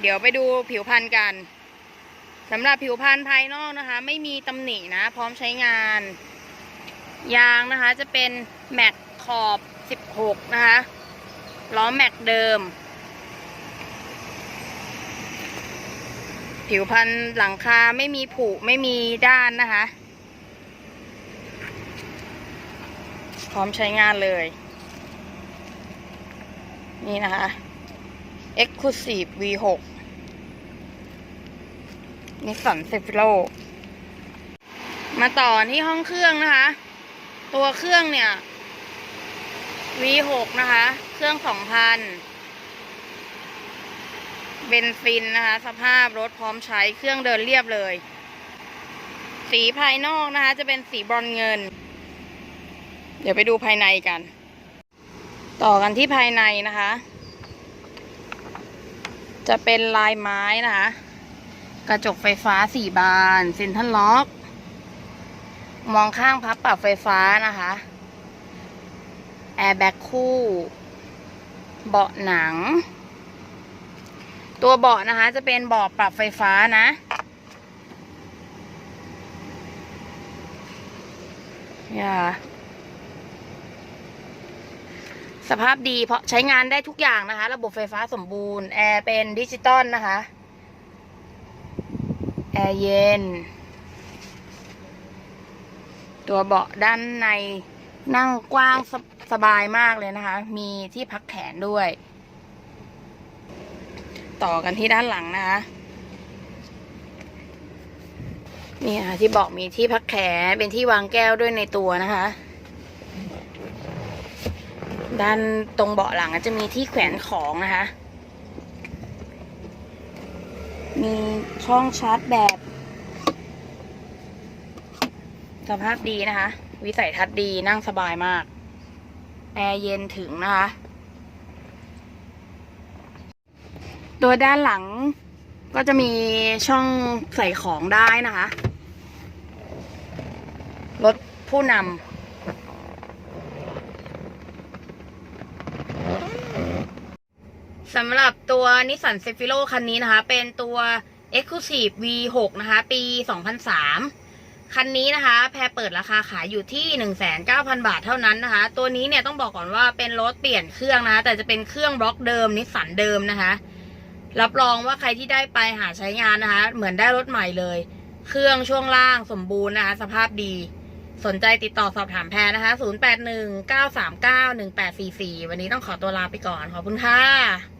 เดี๋ยวไปดูผิวพรรณกันสำหรับผิวพรรณภายนอกนะคะ ไม่มีตำหนินะ พร้อมใช้งาน ยางนะคะจะเป็นแม็กขอบ 16 นะคะล้อแม็กเดิม ผิวพันธุ์หลังคาไม่มีผุไม่มีด้านนะคะ พร้อมใช้งานเลย นี่นะคะ Exclusive V6 นิสสันเซฟิโลมาต่อที่ห้องเครื่องนะคะ ตัวเครื่องเนี่ย V6 นะคะ เครื่อง2,000เบนซินนะคะ สภาพรถพร้อมใช้เครื่องเดินเรียบเลย สีภายนอกนะคะ จะเป็นสีบรอนเงิน เดี๋ยวไปดูภายในกัน ต่อกันที่ภายในนะคะ จะเป็นลายไม้นะคะ กระจกไฟฟ้าสี่บานเซ็นทรัลล็อก มองข้างพับปรับไฟฟ้านะคะ แอร์แบ็กคู่ เบาะหนัง ตัวเบาะนะคะ จะเป็นเบาะปรับไฟฟ้านะเนี่ยค่ะ สภาพดีเพราะใช้งานได้ทุกอย่างนะคะ ระบบไฟฟ้าสมบูรณ์ แอร์เป็นดิจิตอลนะคะ แอร์เย็น ตัวเบาะด้านในนั่งกว้างสสบายมากเลยนะคะ มีที่พักแขนด้วย ต่อกันที่ด้านหลังนะคะ นี่ค่ะที่บอกมีที่พักแขนเป็นที่วางแก้วด้วยในตัวนะคะ ด้านตรงเบาะหลังจะมีที่แขวนของนะคะ มีช่องชาร์จแบตสภาพดีนะคะ วิสัยทัศน์ดีนั่งสบายมาก แอร์เย็นถึงนะคะ ตัวด้านหลังก็จะมีช่องใส่ของได้นะคะ รถผู้นำ สำหรับตัวนิสสันเซฟิโ o คันนี้นะคะ เป็นตัว Exclusive V6 นะคะ ปี 2003 คันนี้นะคะ แพรเปิดราคาขายอยู่ที่ 1,900 บาทเท่านั้นนะคะ ตัวนี้เนี่ยต้องบอกก่อนว่าเป็นรถเปลี่ยนเครื่องนะคะ แต่จะเป็นเครื่องบล็อกเดิมนิสสันเดิมนะคะ รับรองว่าใครที่ได้ไปหาใช้งานนะคะ เหมือนได้รถใหม่เลย เครื่องช่วงล่างสมบูรณ์นะคะ สภาพดี สนใจติดต่อสอบถามแพรนะคะ 0819391844 วันนี้ต้องขอตัวลาไปก่อน ขอบคุณค่ะ